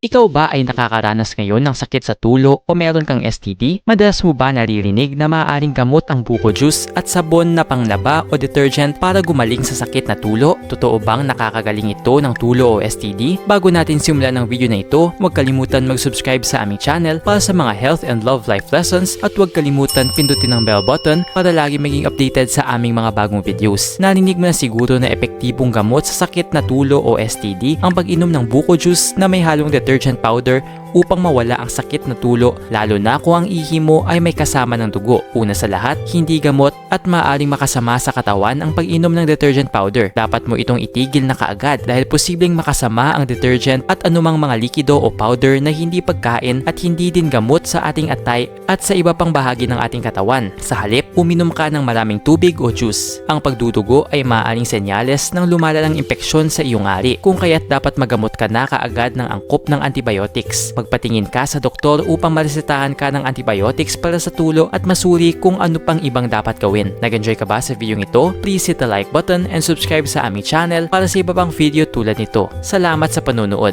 Ikaw ba ay nakakaranas ngayon ng sakit sa tulo o meron kang STD? Madalas mo ba naririnig na maaaring gamot ang buko juice at sabon na panglaba o detergent para gumaling sa sakit na tulo? Totoo bang nakakagaling ito ng tulo o STD? Bago natin simulan ang video na ito, huwag kalimutan mag-subscribe sa aming channel para sa mga health and love life lessons at huwag kalimutan pindutin ang bell button para lagi maging updated sa aming mga bagong videos. Narinig mo na siguro na epektibong gamot sa sakit na tulo o STD ang pag-inom ng buko juice na may halong detergent powder upang mawala ang sakit na tulo lalo na kung ang ihi mo ay may kasama ng dugo. Una sa lahat, hindi gamot at maaaring makasama sa katawan ang pag-inom ng detergent powder. Dapat mo itong itigil na kaagad dahil posibleng makasama ang detergent at anumang mga likido o powder na hindi pagkain at hindi din gamot sa ating atay at sa iba pang bahagi ng ating katawan. Sa halip, uminom ka ng maraming tubig o juice. Ang pagdudugo ay maaaring senyales ng lumalalang impeksyon sa iyong ari kung kaya't dapat magamot ka na kaagad ng angkop ng antibiotics. Magpatingin ka sa doktor upang maresetahan ka ng antibiotics para sa tulo at masuri kung ano pang ibang dapat gawin. Nag-enjoy ka ba sa video ito? Please hit the like button and subscribe sa aming channel para sa iba pang video tulad nito. Salamat sa panonood.